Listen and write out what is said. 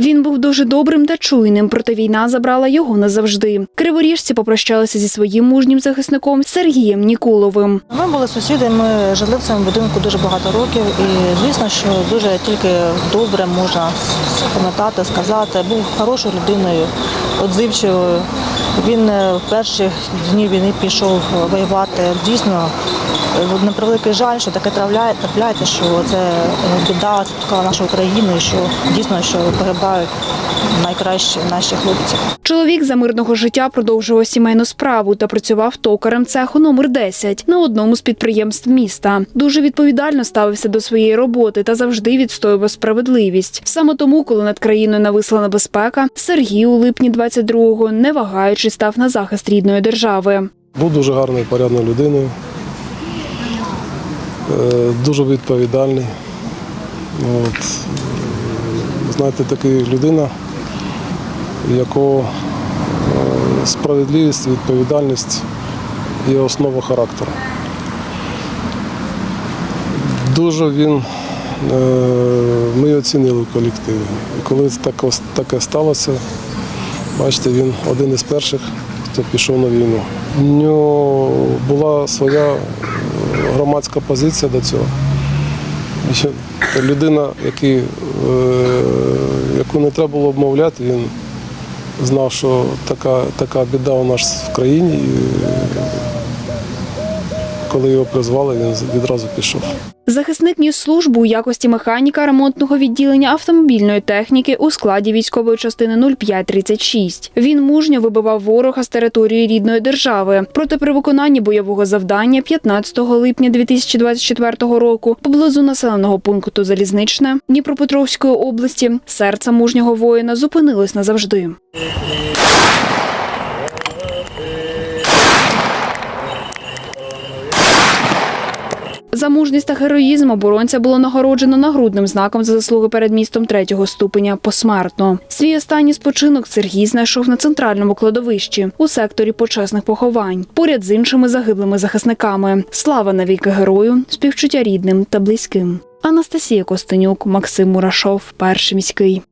Він був дуже добрим та чуйним, проте війна забрала його назавжди. Криворіжці попрощалися зі своїм мужнім захисником Сергієм Нікуловим. Ми були сусіди, ми жили в цьому будинку дуже багато років, і звісно, що дуже тільки добре можна пам'ятати, сказати. Був хорошою людиною, відзивчивою. Він е, в перші дні війни пішов воювати. Дійсно, е, на превеликий жаль, що таке трапляє- трапляється, що це е, біда спіткала нашу Україну, і що дійсно що погибають найкращі наші хлопці. Чоловік за мирного життя продовжував сімейну справу та працював токарем цеху номер 10 на одному з підприємств міста. Дуже відповідально ставився до своєї роботи та завжди відстоював справедливість. Саме тому, коли над країною нависла небезпека, Сергій у липні 22-го, не вагаючи, став на захист рідної держави. Був дуже гарною, порядною людиною, е, дуже відповідальний. От. Знаєте, така людина, якого е, справедливість, відповідальність є основа характеру. Дуже він, е, ми оцінили в колективі. І коли таке сталося, бачите, він один із перших, хто пішов на війну. У нього була своя е, громадська позиція до цього. Людина, який, е, яку не треба було обмовляти, він знав, що така, така біда у нас в країні. І коли його призвали, він відразу пішов. Захисник ніс службу у якості механіка ремонтного відділення автомобільної техніки у складі військової частини 0536. Він мужньо вибивав ворога з території рідної держави. Проте при виконанні бойового завдання 15 липня 2024 року поблизу населеного пункту Залізничне Дніпропетровської області серце мужнього воїна зупинилось назавжди. За мужність та героїзм оборонця було нагороджено нагрудним знаком за заслуги перед містом третього ступеня посмертно. Свій останній спочинок Сергій знайшов на центральному кладовищі у секторі почесних поховань, поряд з іншими загиблими захисниками. Слава навіки герою, співчуття рідним та близьким. Анастасія Костенюк, Максим Мурашов, перший міський.